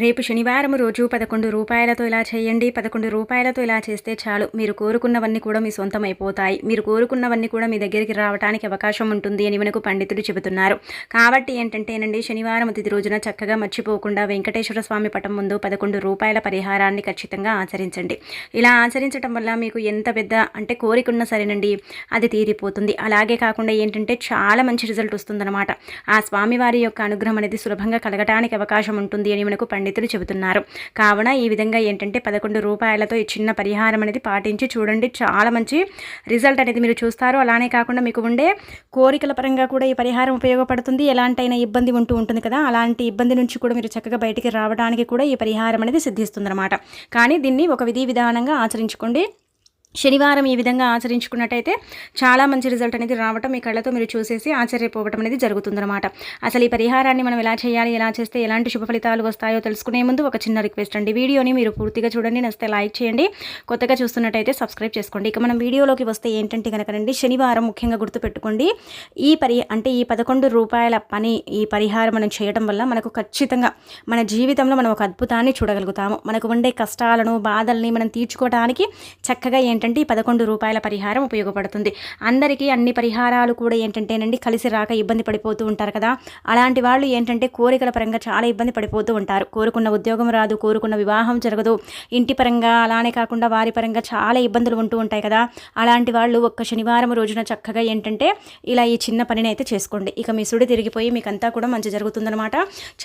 రేపు శనివారం రోజు పదకొండు రూపాయలతో ఇలా చేయండి పదకొండు రూపాయలతో ఇలా చేస్తే చాలు. మీరు కోరుకున్నవన్నీ కూడా మీ సొంతం అయిపోతాయి మీరు కోరుకున్నవన్నీ కూడా మీ దగ్గరికి రావడానికి అవకాశం ఉంటుంది అని మనకు పండితులు చెబుతున్నారు. కాబట్టి ఏంటంటేనండి శనివారం తిథి రోజున చక్కగా మర్చిపోకుండా వెంకటేశ్వర స్వామి పటం ముందు పదకొండు రూపాయల పరిహారాన్ని ఖచ్చితంగా ఆచరించండి. ఇలా ఆచరించడం వల్ల మీకు ఎంత పెద్ద అంటే కోరికున్నా సరేనండి అది తీరిపోతుంది. అలాగే కాకుండా ఏంటంటే చాలా మంచి రిజల్ట్ వస్తుందన్నమాట. ఆ స్వామివారి యొక్క అనుగ్రహం అనేది సులభంగా కలగటానికి అవకాశం ఉంటుంది అని మనకు పండితులు చెబుతున్నారు. కావున ఈ విధంగా ఏంటంటే పదకొండు రూపాయలతో ఈ చిన్న పరిహారం అనేది పాటించి చూడండి. చాలా మంచి రిజల్ట్ అనేది మీరు చూస్తారు. అలానే కాకుండా మీకు ఉండే కోరికల పరంగా కూడా ఈ పరిహారం ఉపయోగపడుతుంది. ఎలాంటైనా ఇబ్బంది ఉంటూ ఉంటుంది కదా. అలాంటి ఇబ్బంది నుంచి కూడా మీరు చక్కగా బయటికి రావడానికి కూడా ఈ పరిహారం అనేది సిద్ధిస్తుందన్నమాట. కానీ దీన్ని ఒక విధి విధానంగా ఆచరించుకోండి. శనివారం ఈ విధంగా ఆచరించుకున్నట్టయితే చాలా మంచి రిజల్ట్ అనేది రావటం మీ కళ్ళతో మీరు చూసేసి ఆశ్చర్యపోవటం అనేది జరుగుతుందన్నమాట. అసలు ఈ పరిహారాన్ని మనం ఎలా చేయాలి ఎలా చేస్తే ఎలాంటి శుభ ఫలితాలు వస్తాయో తెలుసుకునే ముందు ఒక చిన్న రిక్వెస్ట్ అండి. వీడియోని మీరు పూర్తిగా చూడండి నచ్చితే లైక్ చేయండి. కొత్తగా చూస్తున్నట్టయితే సబ్స్క్రైబ్ చేసుకోండి. ఇక మనం వీడియోలోకి వస్తే ఏంటంటే కనుకనండి శనివారం ముఖ్యంగా గుర్తుపెట్టుకోండి ఈ పరి అంటే ఈ పదకొండు రూపాయల పని ఈ పరిహారం మనం చేయడం వల్ల మనకు ఖచ్చితంగా మన జీవితంలో మనం ఒక అద్భుతాన్ని చూడగలుగుతాము. మనకు ఉండే కష్టాలను బాధల్ని మనం తీర్చుకోవడానికి చక్కగా ఏంటంటే ఈ పదకొండు రూపాయల పరిహారం ఉపయోగపడుతుంది. అందరికీ అన్ని పరిహారాలు కూడా ఏంటంటేనండి కలిసి రాక ఇబ్బంది పడిపోతూ ఉంటారు కదా. అలాంటి వాళ్ళు ఏంటంటే కోరికల పరంగా చాలా ఇబ్బంది పడిపోతూ ఉంటారు. కోరుకున్న ఉద్యోగం రాదు కోరుకున్న వివాహం జరగదు. ఇంటి పరంగా అలానే కాకుండా వారి పరంగా చాలా ఇబ్బందులు ఉంటూ ఉంటాయి కదా. అలాంటి వాళ్ళు ఒక్క శనివారం రోజున చక్కగా ఏంటంటే ఇలా ఈ చిన్న పనిని అయితే చేసుకోండి. ఇక మీ సుడి తిరిగిపోయి మీకంతా కూడా మంచి జరుగుతుందనమాట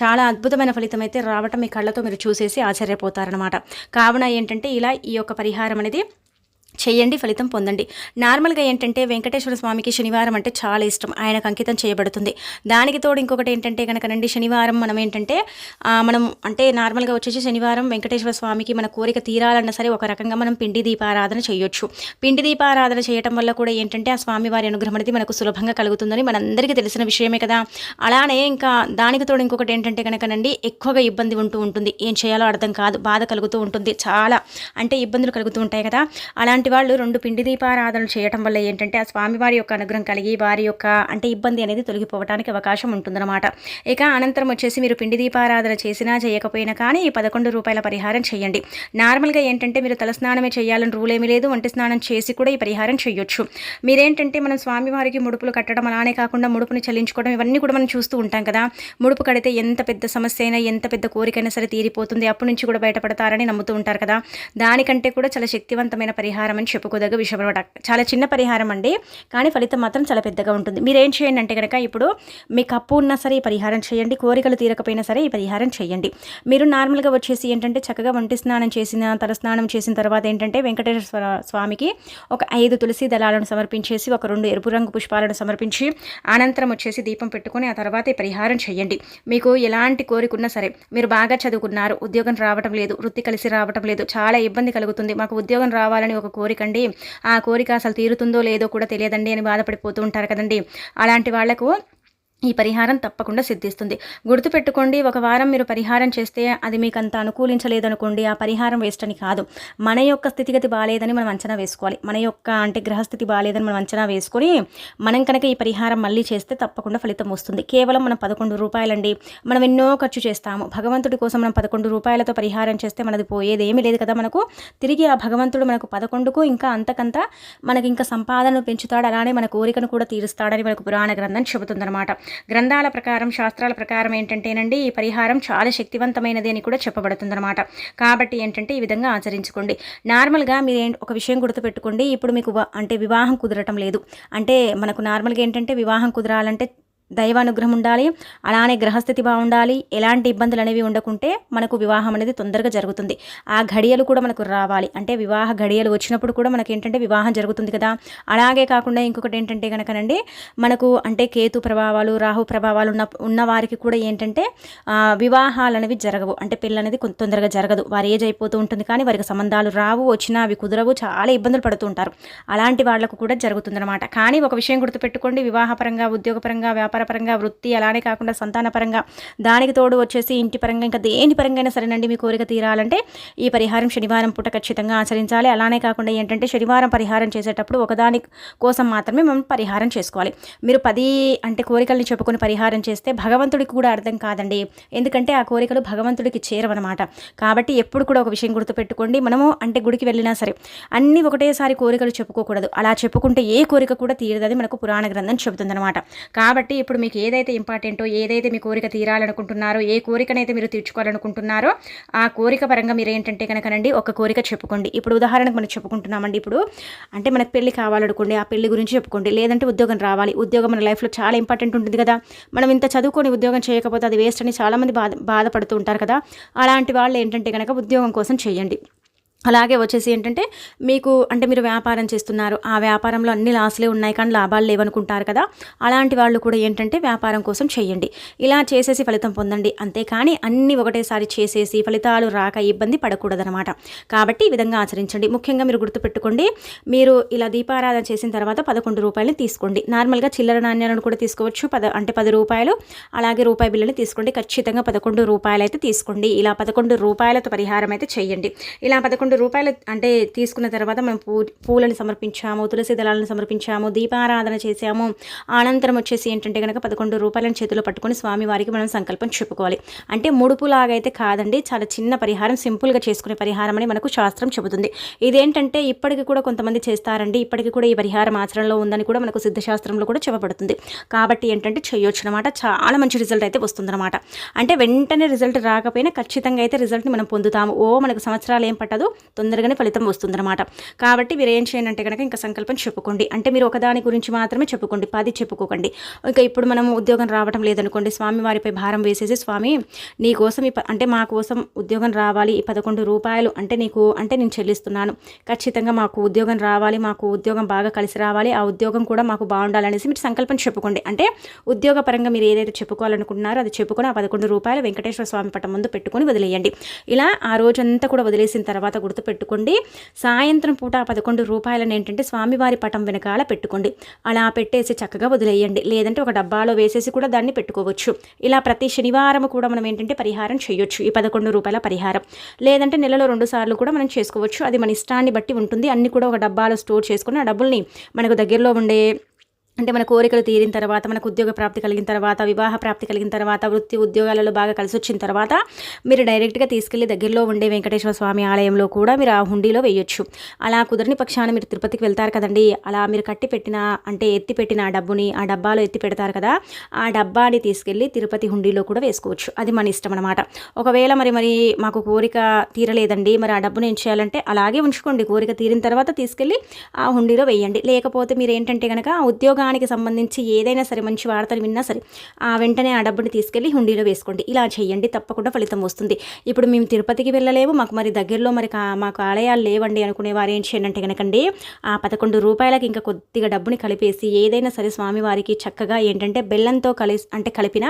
చాలా అద్భుతమైన ఫలితం అయితే రావటం మీ కళ్ళతో మీరు చూసేసి ఆశ్చర్యపోతారనమాట కావున ఏంటంటే ఇలా ఈ యొక్క పరిహారం అనేది చేయండి ఫలితం పొందండి. నార్మల్గా ఏంటంటే వెంకటేశ్వర స్వామికి శనివారం అంటే చాలా ఇష్టం. ఆయనకు అంకితం చేయబడుతుంది. దానికి తోడు ఇంకొకటి ఏంటంటే కనుకనండి శనివారం మనం ఏంటంటే మనం అంటే నార్మల్గా వచ్చేసి శనివారం వెంకటేశ్వర స్వామికి మన కోరిక తీరాలన్నా సరే ఒక రకంగా మనం పిండి దీపారాధన చేయొచ్చు. పిండి దీపారాధన చేయటం వల్ల కూడా ఏంటంటే ఆ స్వామివారి అనుగ్రహం అనేది మనకు సులభంగా కలుగుతుందని మనందరికీ తెలిసిన విషయమే కదా. అలానే ఇంకా దానికి తోడు ఇంకొకటి ఏంటంటే కనుకనండి ఎక్కువగా ఇబ్బంది ఉంటూ ఉంటుంది. ఏం చేయాలో అర్థం కాదు బాధ కలుగుతూ ఉంటుంది. చాలా అంటే ఇబ్బందులు కలుగుతూ ఉంటాయి కదా. అలాంటి ఇలాంటి వాళ్ళు రెండు పిండి దీపారాధనలు చేయటం వల్ల ఏంటంటే ఆ స్వామివారి యొక్క అనుగ్రహం కలిగి వారి యొక్క అంటే ఇబ్బంది అనేది తొలగిపోవడానికి అవకాశం ఉంటుందన్నమాట. ఇక అనంతరం వచ్చేసి మీరు పిండి దీపారాధన చేసినా చేయకపోయినా కానీ ఈ పదకొండు రూపాయల పరిహారం చేయండి. నార్మల్గా ఏంటంటే మీరు తలస్నానమే చేయాలని రూల్ ఏమీ లేదు. వంటి స్నానం చేసి కూడా ఈ పరిహారం చేయొచ్చు. మీరేంటంటే మనం స్వామివారికి ముడుపులు కట్టడం అలానే కాకుండా ముడుపుని చెల్లించుకోవడం ఇవన్నీ కూడా మనం చూస్తూ ఉంటాం కదా. ముడుపు కడితే ఎంత పెద్ద సమస్య అయినా ఎంత పెద్ద కోరికైనా సరే తీరిపోతుంది. అప్పటి నుంచి కూడా బయటపడతారని నమ్ముతూ ఉంటారు కదా. దానికంటే కూడా చాలా శక్తివంతమైన పరిహారం పరిహారం అని చెప్పుకోదగ్గ విషయం అనమాట చాలా చిన్న పరిహారం అండి కానీ ఫలితం మాత్రం చాలా పెద్దగా ఉంటుంది. మీరు ఏం చేయండి అంటే కనుక ఇప్పుడు మీకు అప్పు ఉన్నా సరే ఈ పరిహారం చేయండి కోరికలు తీరకపోయినా సరే ఈ పరిహారం చేయండి. మీరు నార్మల్గా వచ్చేసి ఏంటంటే చక్కగా వంటి స్నానం చేసిన తల స్నానం చేసిన తర్వాత ఏంటంటే వెంకటేశ్వర స్వామికి ఒక ఐదు తులసి దళాలను సమర్పించేసి ఒక రెండు ఎరుపు రంగు పుష్పాలను సమర్పించి అనంతరం వచ్చేసి దీపం పెట్టుకొని ఆ తర్వాత ఈ పరిహారం చేయండి. మీకు ఎలాంటి కోరిక సరే మీరు బాగా చదువుకున్నారు ఉద్యోగం రావటం లేదు వృత్తి కలిసి రావటం లేదు చాలా ఇబ్బంది కలుగుతుంది. మాకు ఉద్యోగం రావాలని ఒక కోరికండి. ఆ కోరిక అసలు తీరుతుందో లేదో కూడా తెలియదండి అని బాధపడిపోతూ ఉంటారు కదండి. అలాంటి వాళ్ళకు ఈ పరిహారం తప్పకుండా సిద్ధిస్తుంది. గుర్తుపెట్టుకోండి ఒక వారం మీరు పరిహారం చేస్తే అది మీకు అంత అనుకూలించలేదనుకోండి. ఆ పరిహారం వేస్ట్ అని కాదు. మన యొక్క స్థితిగతి బాగాలేదని మనం అంచనా వేసుకోవాలి. మన యొక్క అంటే గ్రహస్థితి బాగాలేదని మనం అంచనా వేసుకొని మనం కనుక ఈ పరిహారం మళ్ళీ చేస్తే తప్పకుండా ఫలితం వస్తుంది. కేవలం మనం పదకొండు రూపాయలండి. మనం ఎన్నో ఖర్చు చేస్తాము. భగవంతుడి కోసం మనం పదకొండు రూపాయలతో పరిహారం చేస్తే మనది పోయేది ఏమీ లేదు కదా మనకు. తిరిగి ఆ భగవంతుడు మనకు పదకొండుకు ఇంకా అంతకంత మనకి ఇంకా సంపాదన పెంచుతాడు. అలానే మన కోరికను కూడా తీరుస్తాడని మనకు పురాణ గ్రంథం చెబుతుందన్నమాట. గ్రంథాల ప్రకారం శాస్త్రాల ప్రకారం ఏంటంటేనండి ఈ పరిహారం చాలా శక్తివంతమైనది అని కూడా చెప్పబడుతుందన్నమాట. కాబట్టి ఏంటంటే ఈ విధంగా ఆచరించుకోండి. నార్మల్గా మీరు ఒక విషయం గుర్తుపెట్టుకోండి. ఇప్పుడు మీకు అంటే వివాహం కుదరటం లేదు. అంటే మనకు నార్మల్గా ఏంటంటే వివాహం కుదరాలంటే దైవానుగ్రహం ఉండాలి అలానే గ్రహస్థితి బాగుండాలి ఎలాంటి ఇబ్బందులు అనేవి ఉండకుంటే మనకు వివాహం అనేది తొందరగా జరుగుతుంది. ఆ ఘడియలు కూడా మనకు రావాలి. అంటే వివాహ ఘడియలు వచ్చినప్పుడు కూడా మనకి ఏంటంటే వివాహం జరుగుతుంది కదా. అలాగే కాకుండా ఇంకొకటి ఏంటంటే కనుకనండి మనకు అంటే కేతు ప్రభావాలు రాహు ప్రభావాలు ఉన్న ఉన్న వారికి కూడా ఏంటంటే వివాహాలు అనేవి జరగవు. అంటే పెళ్ళి అనేది తొందరగా జరగదు. వారి ఏజ్ అయిపోతూ ఉంటుంది కానీ వారికి సంబంధాలు రావు వచ్చినా అవి కుదరవు చాలా ఇబ్బందులు పడుతూ ఉంటారు. అలాంటి వాళ్ళకు కూడా జరుగుతుందన్నమాట. కానీ ఒక విషయం గుర్తుపెట్టుకోండి వివాహపరంగా ఉద్యోగపరంగా వ్యాపార వ్యాపారపరంగా వృత్తి అలానే కాకుండా సంతానపరంగా దానికి తోడు వచ్చేసి ఇంటి పరంగా ఇంకా దేని పరంగా సరేనండి మీ కోరిక తీరాలంటే ఈ పరిహారం శనివారం పూట ఖచ్చితంగా ఆచరించాలి. అలానే కాకుండా ఏంటంటే శనివారం పరిహారం చేసేటప్పుడు ఒకదాని కోసం మాత్రమే మనం పరిహారం చేసుకోవాలి. మీరు పది అంటే కోరికల్ని చెప్పుకొని పరిహారం చేస్తే భగవంతుడికి కూడా అర్థం కాదండి. ఎందుకంటే ఆ కోరికలు భగవంతుడికి చేరవన్నమాట. కాబట్టి ఎప్పుడు కూడా ఒక విషయం గుర్తుపెట్టుకోండి. మనము అంటే గుడికి వెళ్ళినా సరే అన్ని ఒకటేసారి కోరికలు చెప్పుకోకూడదు. అలా చెప్పుకుంటే ఏ కోరిక కూడా తీరదని మనకు పురాణ గ్రంథం చెబుతుందన్నమాట. కాబట్టి ఇప్పుడు మీకు ఏదైతే ఇంపార్టెంటో ఏదైతే మీ కోరిక తీరాలనుకుంటున్నారో ఏ కోరికనైతే మీరు తీర్చుకోవాలనుకుంటున్నారో ఆ కోరిక పరంగా మీరు ఏంటంటే కనుకనండి ఒక కోరిక చెప్పుకోండి. ఇప్పుడు ఉదాహరణకు మనం చెప్పుకుంటున్నామండి ఇప్పుడు అంటే మనకు పెళ్ళి కావాలనుకోండి ఆ పెళ్ళి గురించి చెప్పుకోండి. లేదంటే ఉద్యోగం రావాలి. ఉద్యోగం మన లైఫ్లో చాలా ఇంపార్టెంట్ ఉంటుంది కదా. మనం ఇంత చదువుకొని ఉద్యోగం చేయకపోతే అది వేస్ట్ అని చాలామంది బాధ బాధపడుతూ ఉంటారు కదా. అలాంటి వాళ్ళు ఏంటంటే కనుక ఉద్యోగం కోసం చేయండి. అలాగే వచ్చేసి ఏంటంటే మీకు అంటే మీరు వ్యాపారం చేస్తున్నారు ఆ వ్యాపారంలో అన్ని లాస్లే ఉన్నాయి కానీ లాభాలు లేవనుకుంటారు కదా అలాంటి వాళ్ళు కూడా ఏంటంటే వ్యాపారం కోసం చేయండి. ఇలా చేసేసి ఫలితం పొందండి. అంతేకాని అన్నీ ఒకటేసారి చేసేసి ఫలితాలు రాక ఇబ్బంది పడకూడదనమాట కాబట్టి ఈ విధంగా ఆచరించండి. ముఖ్యంగా మీరు గుర్తుపెట్టుకోండి మీరు ఇలా దీపారాధన చేసిన తర్వాత పదకొండు రూపాయలని తీసుకోండి. నార్మల్గా చిల్లర నాణ్యాలను కూడా తీసుకోవచ్చు. పద అంటే పది రూపాయలు అలాగే రూపాయి బిల్లుని తీసుకోండి. ఖచ్చితంగా పదకొండు రూపాయలు అయితే తీసుకోండి. ఇలా పదకొండు రూపాయలతో పరిహారం అయితే చేయండి. ఇలా పదకొండు రెండు రూపాయలు అంటే తీసుకున్న తర్వాత మనం పూ పూలను సమర్పించాము తులసి దళాలను సమర్పించాము దీపారాధన చేసాము అనంతరం వచ్చేసి ఏంటంటే కనుక పదకొండు రూపాయలను చేతిలో పట్టుకొని స్వామివారికి మనం సంకల్పం చెప్పుకోవాలి. అంటే ముడుపులాగైతే కాదండి చాలా చిన్న పరిహారం సింపుల్గా చేసుకునే పరిహారం అని మనకు శాస్త్రం చెబుతుంది. ఇదేంటంటే ఇప్పటికి కూడా కొంతమంది చేస్తారండి ఇప్పటికి కూడా ఈ పరిహారం ఆచరణలో ఉందని కూడా మనకు సిద్ధశాస్త్రంలో కూడా చెప్పబడుతుంది. కాబట్టి ఏంటంటే చేయొచ్చు అనమాట చాలా మంచి రిజల్ట్ అయితే వస్తుందన్నమాట. అంటే వెంటనే రిజల్ట్ రాకపోయినా ఖచ్చితంగా అయితే రిజల్ట్ని మనం పొందుతాము. ఓ మనకు సంవత్సరాలు ఏం పట్టదు తొందరగానే ఫలితం వస్తుందన్నమాట. కాబట్టి మీరు ఏం చేయండి అంటే కనుక ఇంకా సంకల్పం చెప్పుకోండి. అంటే మీరు ఒకదాని గురించి మాత్రమే చెప్పుకోండి. పది చెప్పుకోకండి. ఇంకా ఇప్పుడు మనం ఉద్యోగం రావడం లేదనుకోండి. స్వామి వారిపై భారం వేసేసి స్వామి నీ కోసం అంటే మా కోసం ఉద్యోగం రావాలి. ఈ పదకొండు రూపాయలు అంటే నీకు అంటే నేను చెల్లిస్తున్నాను. ఖచ్చితంగా మాకు ఉద్యోగం రావాలి. మాకు ఉద్యోగం బాగా కలిసి రావాలి. ఆ ఉద్యోగం కూడా మాకు బాగుండాలనేసి మీరు సంకల్పం చెప్పుకోండి. అంటే ఉద్యోగపరంగా మీరు ఏదైతే చెప్పుకోవాలనుకుంటున్నారో అది చెప్పుకొని ఆ పదకొండు రూపాయలు వెంకటేశ్వర స్వామి పట్టం ముందు పెట్టుకొని వదిలేయండి. ఇలా ఆ రోజంతా కూడా వదిలేసిన తర్వాత గుర్తుపెట్టుకోండి. సాయంత్రం పూట పదకొండు రూపాయలను ఏంటంటే స్వామివారి పటం వెనకాల పెట్టుకోండి. అలా పెట్టేసి చక్కగా వదిలేయండి. లేదంటే ఒక డబ్బాలో వేసేసి కూడా దాన్ని పెట్టుకోవచ్చు. ఇలా ప్రతి శనివారం కూడా మనం ఏంటంటే పరిహారం చేయొచ్చు. ఈ పదకొండు రూపాయల పరిహారం. లేదంటే నెలలో రెండు సార్లు కూడా మనం చేసుకోవచ్చు. అది మన ఇష్టాన్ని బట్టి ఉంటుంది. అన్ని కూడా ఒక డబ్బాలో స్టోర్ చేసుకుని ఆ డబ్బుల్ని మనకు దగ్గరలో ఉండే అంటే మన కోరికలు తీరిన తర్వాత మనకు ఉద్యోగ ప్రాప్తి కలిగిన తర్వాత వివాహ ప్రాప్తి కలిగిన తర్వాత వృత్తి ఉద్యోగాలలో బాగా కలిసి వచ్చిన తర్వాత మీరు డైరెక్ట్గా తీసుకెళ్ళి దగ్గరలో ఉండే వెంకటేశ్వర స్వామి ఆలయంలో కూడా మీరు ఆ హుండీలో వేయొచ్చు. అలా కుదరని పక్షాన మీరు తిరుపతికి వెళ్తారు కదండి. అలా మీరు కట్టి పెట్టిన అంటే ఎత్తి పెట్టిన ఆ డబ్బుని ఆ డబ్బాలో ఎత్తి పెడతారు కదా ఆ డబ్బాని తీసుకెళ్ళి తిరుపతి హుండీలో కూడా వేసుకోవచ్చు. అది మన ఇష్టం అనమాట ఒకవేళ మరి మరి మాకు కోరిక తీరలేదండి మరి ఆ డబ్బుని ఏం చేయాలంటే అలాగే ఉంచుకోండి. కోరిక తీరిన తర్వాత తీసుకెళ్ళి ఆ హుండీలో వేయండి. లేకపోతే మీరు ఏంటంటే కనుక ఉద్యోగ ఉద్యోగానికి సంబంధించి ఏదైనా సరే మంచి వార్తలు విన్నా సరే ఆ వెంటనే ఆ డబ్బుని తీసుకెళ్ళి హుండీలో వేసుకోండి. ఇలా చేయండి తప్పకుండా ఫలితం వస్తుంది. ఇప్పుడు మేము తిరుపతికి వెళ్ళలేము మాకు మరి దగ్గరలో మరి మాకు ఆలయాలు లేవండి అనుకునే వారు ఏం చేయండి అంటే కనుకండి ఆ పదకొండు రూపాయలకి ఇంకా కొద్దిగా డబ్బుని కలిపేసి ఏదైనా సరే స్వామివారికి చక్కగా ఏంటంటే బెల్లంతో కలి అంటే కలిపిన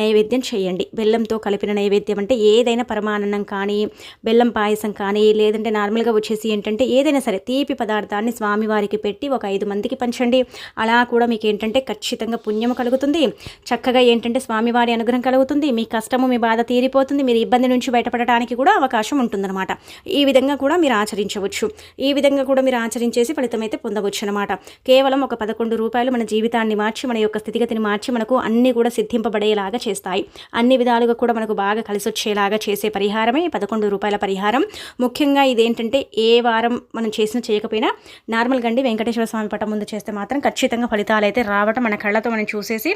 నైవేద్యం చేయండి. బెల్లంతో కలిపిన నైవేద్యం అంటే ఏదైనా పరమానందం కానీ బెల్లం పాయసం కానీ లేదంటే నార్మల్గా వచ్చేసి ఏంటంటే ఏదైనా సరే తీపి పదార్థాన్ని స్వామివారికి పెట్టి ఒక ఐదు మందికి పంచండి. అలా కూడా మీకు ఏంటంటే ఖచ్చితంగా పుణ్యము కలుగుతుంది. చక్కగా ఏంటంటే స్వామివారి అనుగ్రహం కలుగుతుంది. మీ కష్టము మీ బాధ తీరిపోతుంది. మీరు ఇబ్బంది నుంచి బయటపడటానికి కూడా అవకాశం ఉంటుందన్నమాట. ఈ విధంగా కూడా మీరు ఆచరించవచ్చు. ఈ విధంగా కూడా మీరు ఆచరించేసి ఫలితం అయితే పొందవచ్చు అనమాట కేవలం ఒక పదకొండు రూపాయలు మన జీవితాన్ని మార్చి మన యొక్క స్థితిగతిని మార్చి మనకు అన్నీ కూడా సిద్ధింపబడేలాగా చేస్తాయి. అన్ని విధాలుగా కూడా మనకు బాగా కలిసి వచ్చేలాగా చేసే పరిహారమే పదకొండు రూపాయల పరిహారం. ముఖ్యంగా ఇదేంటంటే ఏ వారం మనం చేసినా చేయకపోయినా నార్మల్గా అండి వెంకటేశ్వర స్వామి పటం ముందు చేస్తే మాత్రం ఖచ్చితంగా ఫలితం ఫలితాలు అయితే రావటం మన కళ్ళతో మనం చూసేసి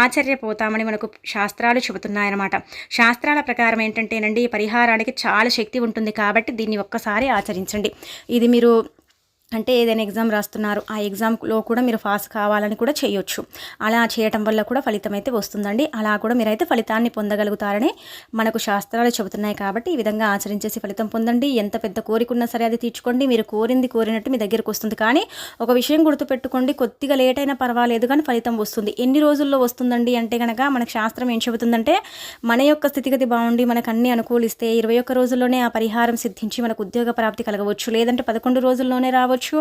ఆశ్చర్యపోతామని మనకు శాస్త్రాలు చెబుతున్నాయన్నమాట. శాస్త్రాల ప్రకారం ఏంటంటేనండి ఈ పరిహారానికి చాలా శక్తి ఉంటుంది కాబట్టి దీన్ని ఒక్కసారి ఆచరించండి. ఇది మీరు అంటే ఏదైనా ఎగ్జామ్ రాస్తున్నారు ఆ ఎగ్జామ్లో కూడా మీరు పాస్ కావాలని కూడా చేయొచ్చు. అలా చేయటం వల్ల కూడా ఫలితం అయితే వస్తుందండి. అలా కూడా మీరైతే ఫలితాన్ని పొందగలుగుతారని మనకు శాస్త్రాలు చెబుతున్నాయి కాబట్టి ఈ విధంగా ఆచరించేసి ఫలితం పొందండి. ఎంత పెద్ద కోరికున్నా సరే అది తీర్చుకోండి. మీరు కోరింది కోరినట్టు మీ దగ్గరకు వస్తుంది. కానీ ఒక విషయం గుర్తుపెట్టుకోండి. కొద్దిగా లేట్ అయినా పర్వాలేదు కానీ ఫలితం వస్తుంది. ఎన్ని రోజుల్లో వస్తుందండి అంటే కనుక మనకు శాస్త్రం ఏం చెబుతుందంటే మన యొక్క స్థితిగతి బాగుండి మనకు అన్ని అనుకూలిస్తే ఇరవై ఒక్క రోజుల్లోనే ఆ పరిహారం సిద్ధించి మనకు ఉద్యోగ ప్రాప్తి కలగవచ్చు. లేదంటే పదకొండు రోజుల్లోనే రావచ్చు. పట్టవచ్చు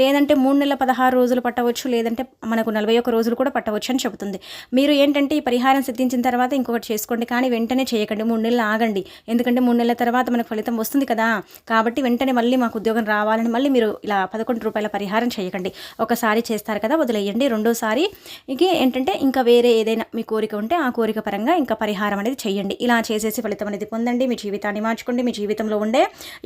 లేదంటే మూడు నెలల పదహారు రోజులు పట్టవచ్చు లేదంటే మనకు నలభై ఒక్క రోజులు కూడా పట్టవచ్చు అని చెబుతుంది. మీరు ఏంటంటే ఈ పరిహారం సిద్ధించిన తర్వాత ఇంకొకటి చేసుకోండి కానీ వెంటనే చేయకండి మూడు నెలలు ఆగండి. ఎందుకంటే మూడు నెలల తర్వాత మనకు ఫలితం వస్తుంది కదా. కాబట్టి వెంటనే మళ్ళీ మాకు ఉద్యోగం రావాలని మళ్ళీ మీరు ఇలా పదకొండు రూపాయల పరిహారం చేయకండి. ఒకసారి చేస్తారు కదా వదిలేయండి. రెండోసారి ఇక ఏంటంటే ఇంకా వేరే ఏదైనా మీ కోరిక ఉంటే ఆ కోరిక పరంగా ఇంకా పరిహారం అనేది చేయండి. ఇలా చేసేసి ఫలితం అనేది పొందండి మీ జీవితాన్ని మార్చుకోండి మీ జీవితంలో ఉండే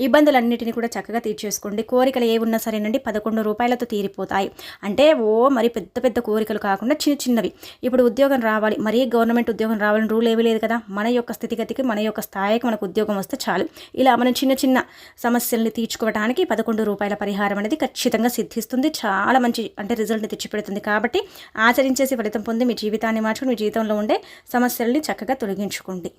ఇబ్బందులన్నిటిని కూడా చక్కగా తీర్చేసుకోండి. కోరికలు ఏ ఉన్నా సరేనండి పదకొండు రూపాయలతో తీరిపోతాయి. అంటే ఓ మరి పెద్ద పెద్ద కోరికలు కాకుండా చిన్న చిన్నవి. ఇప్పుడు ఉద్యోగం రావాలి మరీ గవర్నమెంట్ ఉద్యోగం రావాలని రూల్ ఏమీ లేదు కదా. మన యొక్క స్థితిగతికి మన యొక్క స్థాయికి మనకు ఉద్యోగం వస్తే చాలు. ఇలా మనం చిన్న చిన్న సమస్యల్ని తీర్చుకోవడానికి పదకొండు రూపాయల పరిహారం అనేది ఖచ్చితంగా సిద్ధిస్తుంది. చాలా మంచి అంటే రిజల్ట్ని తెచ్చిపెడుతుంది. కాబట్టి ఆచరించేసి ఫలితం పొంది మీ జీవితాన్ని మార్చుకుని మీ జీవితంలో ఉండే సమస్యల్ని చక్కగా తొలగించుకోండి.